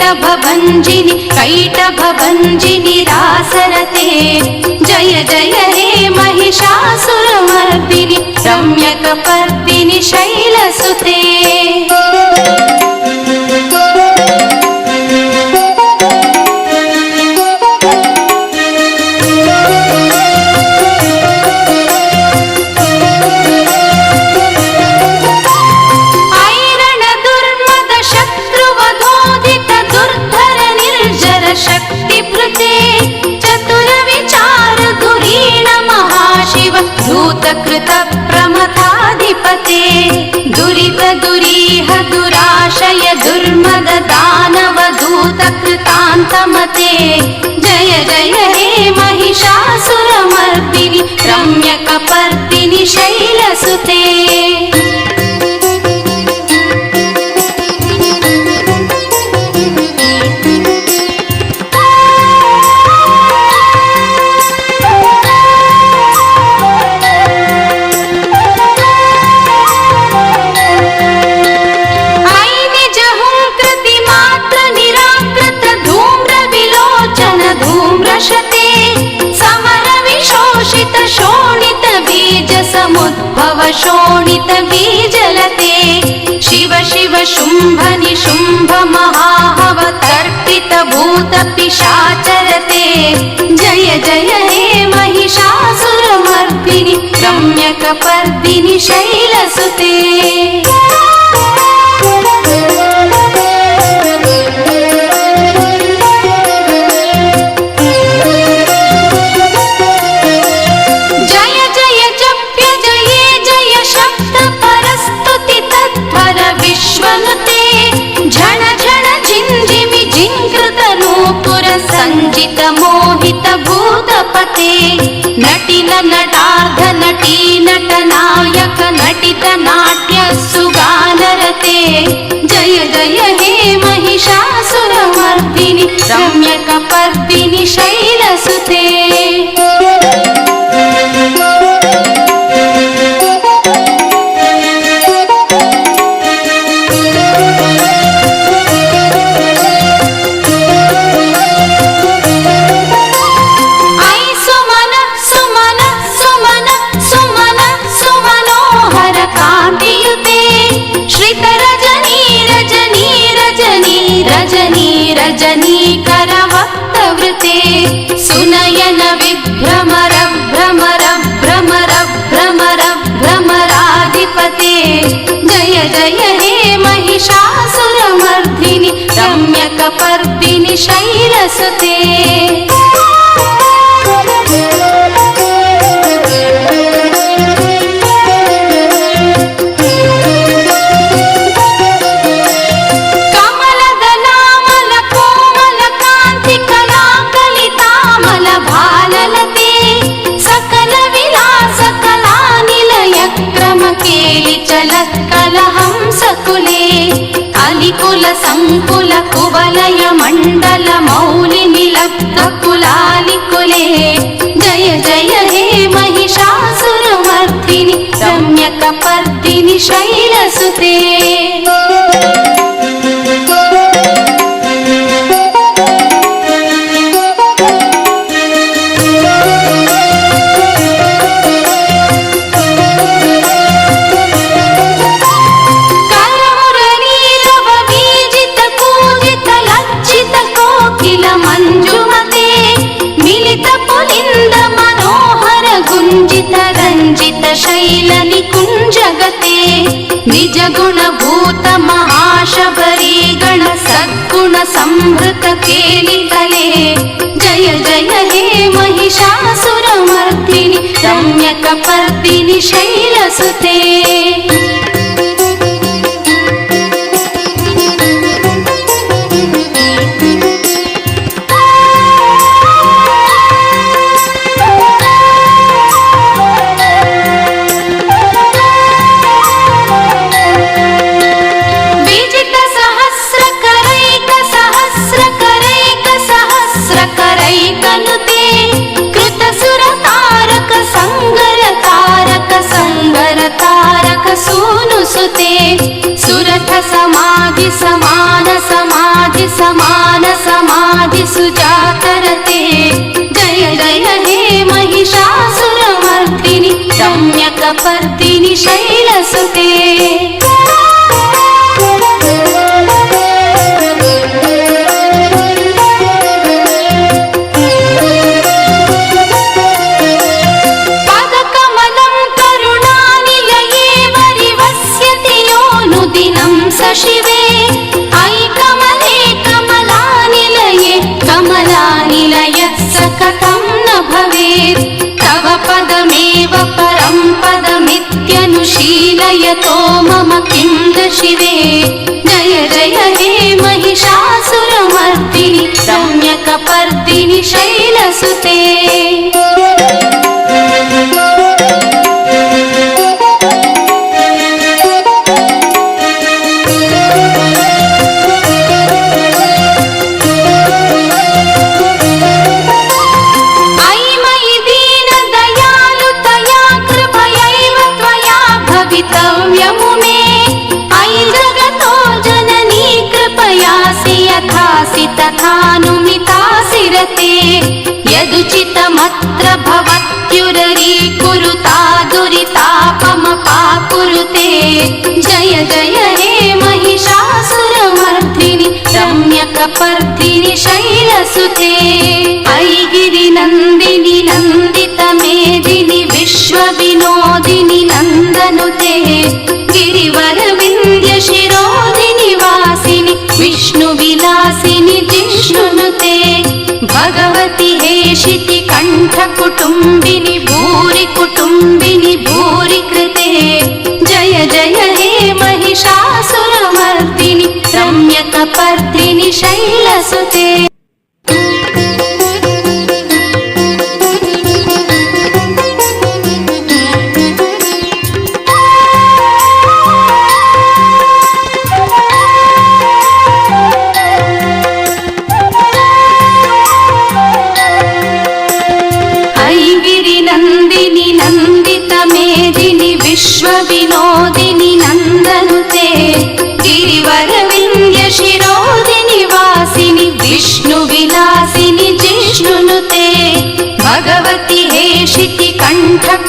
कैटभञ्जिनि कैटभञ्जिनि रासरते जय जय हे महिषासुरमर्दिनि रम्यकपर्दिनि धूतकृत प्रमथाधिपते दुरित दुरीह दुराशय दुर्मद दानव दूत कृतान्तमते जय जय हे महिषासुरमर्दिनि रम्यकपर्दिनि शैलसुते शुम्भ निशुम्भ महाहव तर्पित भूत पिशाचरते जय जय हे महिषासुरमर्दिनि रम्यकपर्दिनि शैलसुते विश्वनुते झण झण झिञ्झिमि झिङ्कृत नूपुर सञ्जित मोहित भूतपते नटिन नटार्ध नटी नटनायक नटित नाट्य सुगानरते जय जय हे महिषासुरमर्दिनि रम्यकपर्दिनि शैलसुते कमलदलामल కవికుల సంకుల కువలయ మండల మౌలిని లబ్ధ కులాలికులే. జయ జయ హే మహిషాసురమర్దిని రమ్యక పర్దిని శైలసుతే. पुण्यकपर्दिनि शैलसुते कारुण्यकपर्दिनि शैलसुते हंसते पत्नी शैलसुते ऐगिरि नन्दिनि नन्दित मेदिनि विश्वविनोदिनि नन्दनुते गिरिवरविन्द्य शिरोदिनि वासिनि विष्णुविलासिनि जिष्णुनुते भगवति हेशिति कण्ठकुटुम्बिनि भूरिकुटुम्बिनि పత్రిని శైలసుతే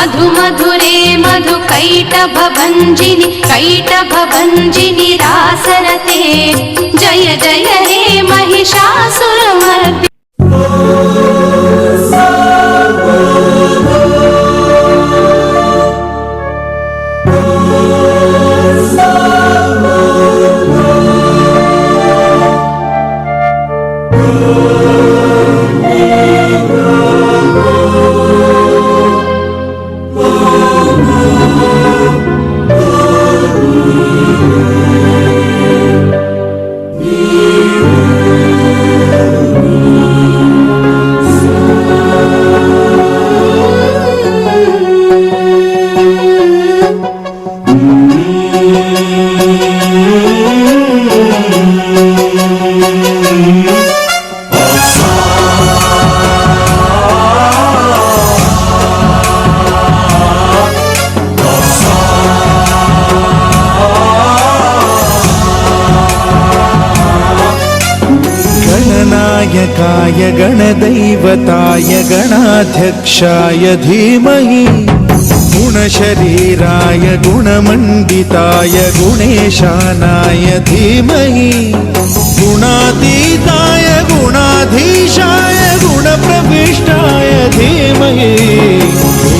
మధు మధురే మధు కైటభ భంజిని కైటభ భంజిని రాసరతే జయ జయ హే महिषासुरमर्दि गणदैवताय गणाध्यक्षाय धीमहि गुणशरीराय गुणमण्डिताय गुणेशानाय धीमहि गुणातीताय गुणाधीशाय गुणप्रविष्टाय धीमहि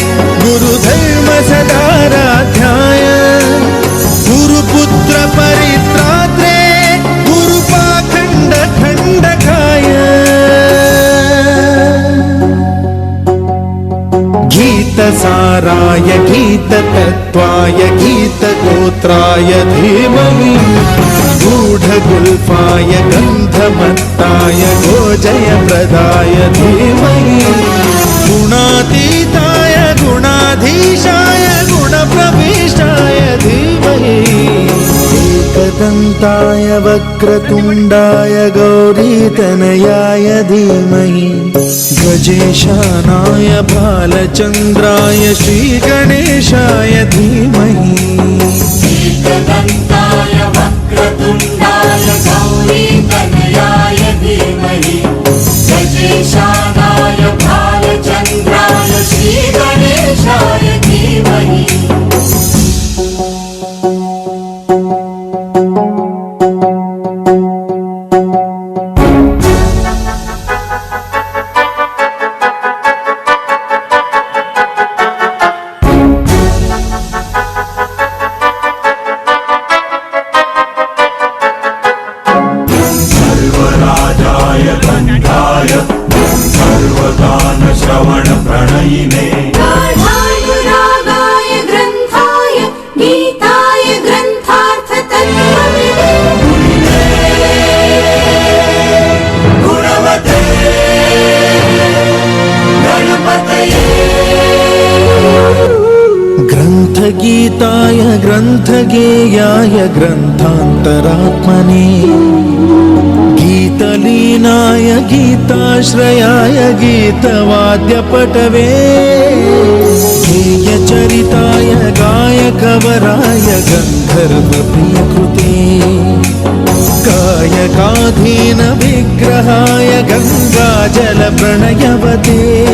गुरुधर्म सदाराध्याय गुरुपुत्र परित्रात्रे गुरुपाखण्ड खण्डकाय गीतसाराय गीततत्त्वाय गीतगोत्राय धीमहि गूढगुल्फाय गन्धमत्ताय गोजयप्रदाय धीमहि గణేశాయ గుణ ప్రవేశాయ ధీమహి. ఏకదంతాయ వక్రతుండాయ గౌరీతనయాయ ధీమహి. ధ్వజేశానాయ బాలచంద్రాయ శ్రీ గణేశాయ ధీమహి. ఏకదంతాయ వక్రతుండాయ గీయాయ గ్రంథాంతరాత్మని. గీతలీనాయ గీతాశ్రయాయ గీతవాద్యపటవే. గేయచరితాయ గాయకవరాయ గంధర్వప్రియకృతే. కాయకాధీన విగ్రహాయ గంగాజల ప్రణయవతే.